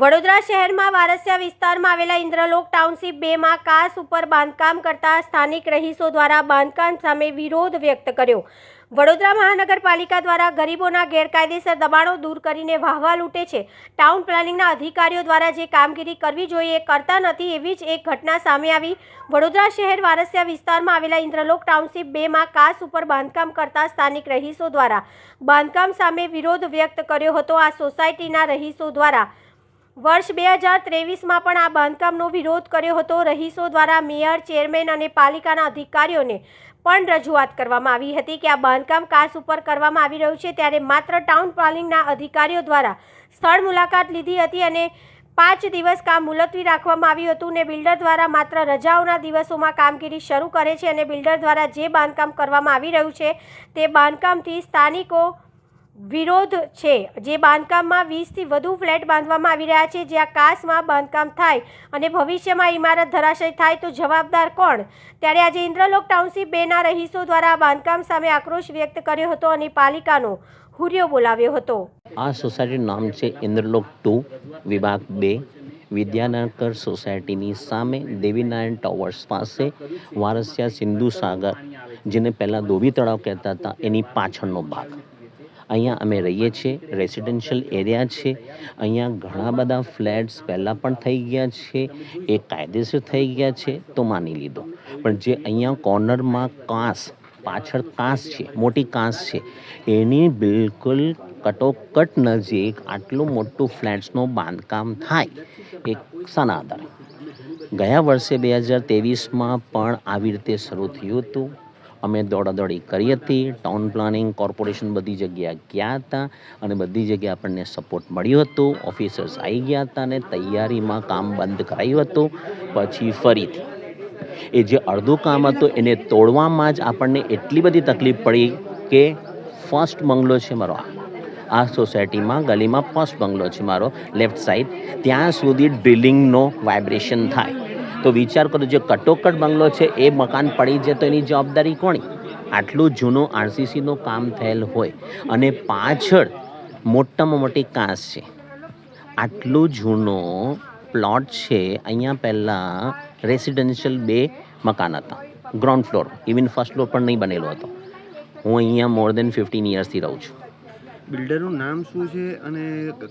વડોદરા શહેરમાં વારસિયા વિસ્તારમાં આવેલા ઇન્દ્રલોક ટાઉનશીપ બેમાં કાસ ઉપર બાંધકામ કરતા સ્થાનિક રહીશો દ્વારા બાંધકામ સામે વિરોધ વ્યક્ત કર્યો. વડોદરા મહાનગરપાલિકા દ્વારા ગરીબોના ગેરકાયદેસર દબાણો દૂર કરીને વાહવા લૂંટે છે. ટાઉન પ્લાનિંગના અધિકારીઓ દ્વારા જે કામગીરી કરવી જોઈએ કરતા નથી એવી જ એક ઘટના સામે આવી. વડોદરા શહેર વારસિયા વિસ્તારમાં આવેલા ઇન્દ્રલોક ટાઉનશીપ બેમાં કાસ ઉપર બાંધકામ કરતા સ્થાનિક રહીશો દ્વારા બાંધકામ સામે વિરોધ વ્યક્ત કર્યો હતો. આ સોસાયટીના રહીશો દ્વારા વર્ષ બે હજાર ત્રેવીસમાં પણ આ બાંધકામનો વિરોધ કર્યો હતો. રહીશો દ્વારા મેયર, ચેરમેન અને પાલિકાના અધિકારીઓને પણ રજૂઆત કરવામાં આવી હતી કે આ બાંધકામ કાસ ઉપર કરવામાં આવી રહ્યું છે ત્યારે માત્ર ટાઉન પ્લાનિંગના અધિકારીઓ દ્વારા સ્થળ મુલાકાત લીધી હતી અને પાંચ દિવસ કામ મુલતવી રાખવામાં આવ્યું હતું ને બિલ્ડર દ્વારા માત્ર રજાઓના દિવસોમાં કામગીરી શરૂ કરે છે અને બિલ્ડર દ્વારા જે બાંધકામ કરવામાં આવી રહ્યું છે તે બાંધકામથી સ્થાનિકો વિરોધ છે. જે બાંધકામમાં વીસથી વધુ ફ્લેટ બાંધવામાં આવી રહ્યા છે. જ્યાં કાસમાં બાંધકામ થાય અને ભવિષ્યમાં ઇમારત ધરાશય થાય તો જવાબદાર કોણ? ત્યારે આજે ઇન્દ્રલોક ટાઉનશીપ બેના રહીશો દ્વારા બાંધકામ સામે આક્રોશ વ્યક્ત કર્યો હતો અને પાલિકાનો હુરિયો બોલાવ્યો હતો. આ સોસાયટીનું નામ છે ઇન્દ્રલોક ટુ, વિભાગ બે, વિદ્યાનગર સોસાયટીની સામે દેવીનારાયણ ટાવર્સ પાસે વારસિયા સિંધુ સાગર, જેને પહેલાં ધોબી તળાવ કહેતા હતા, એની પાછળનો ભાગ. અહીંયા અમે રહીએ છીએ રેસિડેન્શિયલ એરિયા છે. અહીંયા ઘણા બધા ફ્લેટ્સ પહેલાં પણ થઈ ગયા છે, એ કાયદેસર થઈ ગયા છે, તો માની લીધો. પણ જે અહીંયા કોર્નરમાં કાંસ, પાછળ કાંસ છે, મોટી કાંસ છે, એની બિલકુલ કટોકટ નજીક આટલું મોટું ફ્લેટ્સનું બાંધકામ થાય, એ સના ગયા વર્ષે બે હજાર તેવીસમાં પણ આવી રીતે શરૂ થયું હતું. અમે દોડાદોડી કરી હતી. ટાઉન પ્લાનિંગ કોર્પોરેશન બધી જગ્યા ગયા હતા અને બધી જગ્યાએ આપણને સપોર્ટ મળ્યો હતો. ઓફિસર્સ આવી ગયા હતા અને તૈયારીમાં કામ બંધ કરાયું હતું. પછી ફરીથી એ જે અડધું કામ હતું એને તોડવામાં જ આપણને એટલી બધી તકલીફ પડી કે ફર્સ્ટ બંગલો છે મારો. આ આ સોસાયટીમાં ગલીમાં ફર્સ્ટ બંગલો છે મારો. લેફ્ટ સાઈડ ત્યાં સુધી ડ્રિલિંગનો વાઇબ્રેશન થાય. તો વિચાર કરો જે કટોકટ બંગલો છે એ મકાન પડી જાય તો એની જવાબદારી કોની? આટલું જૂનું આરસીસીનું કામ થયેલ હોય અને પાછળ મોટામાં મોટી કાંસ છે. આટલું જૂનો પ્લોટ છે અહીંયા પહેલાં રેસિડેન્શિયલ બે મકાન હતા. Ground floor even first floor પણ નહીં બનેલો હતો. હું અહીંયા મોર દેન ફિફ્ટીન યર્સથી રહું છું. બિલ્ડરનું નામ શું છે અને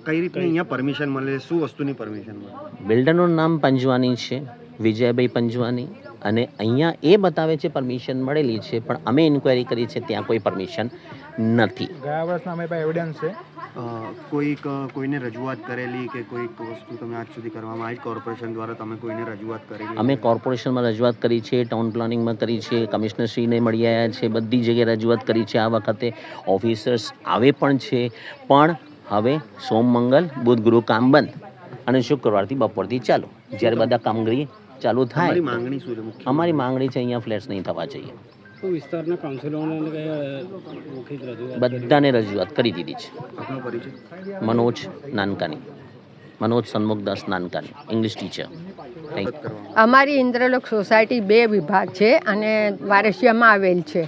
કઈ રીતે અહીંયા પરમિશન મળે? શું વસ્તુની પરમિશન મળે? બિલ્ડરનું નામ પંજવાની છે. વિજયભાઈ પંજવાની અને અહીંયા એ બતાવે છે પરમિશન મળેલી છે પણ અમે ઇન્ક્વાયરી કરી છે ત્યાં કોઈ પરમિશન નથી. ગયા વર્ષના અમે પાસે એવિડન્સ છે. કોઈક કોઈને રજૂઆત કરેલી કે કોઈક વસ્તુ તમે આજ સુધી કરવામાં આવી? કોર્પોરેશન દ્વારા તમે કોઈને રજૂઆત કરેલી અમે કોર્પોરેશનમાં રજૂઆત કરી છે ટાઉન પ્લાનિંગમાં કરી છે કમિશનરશ્રીને મળી આવ્યા છે બધી જગ્યાએ રજૂઆત કરી છે. આ વખતે ઓફિસર્સ આવે પણ છે પણ હવે સોમ મંગલ બુધ ગુરુ કામ બંધ અને શુક્રવારથી બપોરથી ચાલુ. જ્યારે બધા કામગીરી ચાલુ થાય માંગણી શું છે અમારી માંગણી છે અહીંયા ફ્લેટ્સ નહીં થવા જોઈએ. વિસ્તારના કાઉન્સિલરોને બધાને રજૂઆત કરી દીધી છે. આપનો પરિચય? મનોજ નાનકાની. મનોજ સન્મુખદાસ નાનકાની ઇંગ્લિશ ટીચર અમારી ઇન્દ્રલોક સોસાયટી બે વિભાગ છે અને વારસિયામાં આવેલ છે.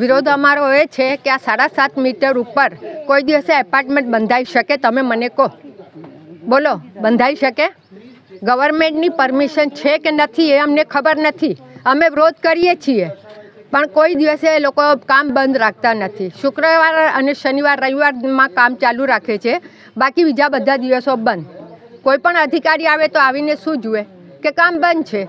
વિરોધ અમારો એ છે કે આ સાડા સાત મીટર ઉપર કોઈ દિવસે એપાર્ટમેન્ટ બંધાઈ શકે? તમે મને કહો. બોલો બંધાઈ શકે? ગવર્મેન્ટની પરમિશન છે કે નથી એ અમને ખબર નથી. અમે વિરોધ કરીએ છીએ. પણ કોઈ દિવસે એ લોકો કામ બંધ રાખતા નથી. શુક્રવાર અને શનિવાર રવિવારમાં કામ ચાલુ રાખે છે. બાકી બીજા બધા દિવસો બંધ. કોઈ પણ અધિકારી આવે તો આવીને શું જુએ? કે કામ બંધ છે.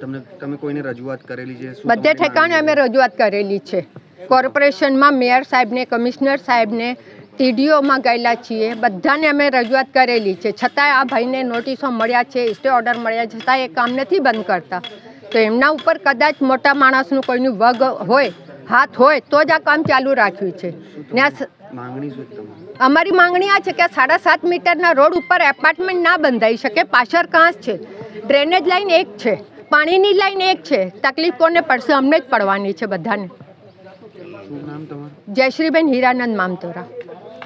તમને તમે કોઈને રજૂઆત કરેલી છે? બધે ઠેકાણે અમે રજૂઆત કરેલી છે. કોર્પોરેશનમાં મેયર સાહેબને કમિશનર સાહેબને ટીડીઓમાં ગયેલા છીએ. બધાને અમે રજૂઆત કરેલી છે. છતાંય આ ભાઈને નોટિસો મળ્યા છે સ્ટે ઓર્ડર મળ્યા છતાં એ કામ નથી બંધ કરતા. તો એમના ઉપર કદાચ મોટા માણસનું કોઈનું વગ હોય હાથ હોય તો જ આ કામ ચાલુ રાખ્યું છે. અમારી માંગણી આ છે કે સાડા સાત મીટરના રોડ ઉપર એપાર્ટમેન્ટ ના બંધાઈ શકે. પાછળ કાંસ છે. ડ્રેનેજ લાઈન એક છે. પાણીની લાઈન એક છે. તકલીફ કોને પડશે? અમને જ પડવાની છે બધાને. જયશ્રીબેન હીરાનંદ મામતોરા.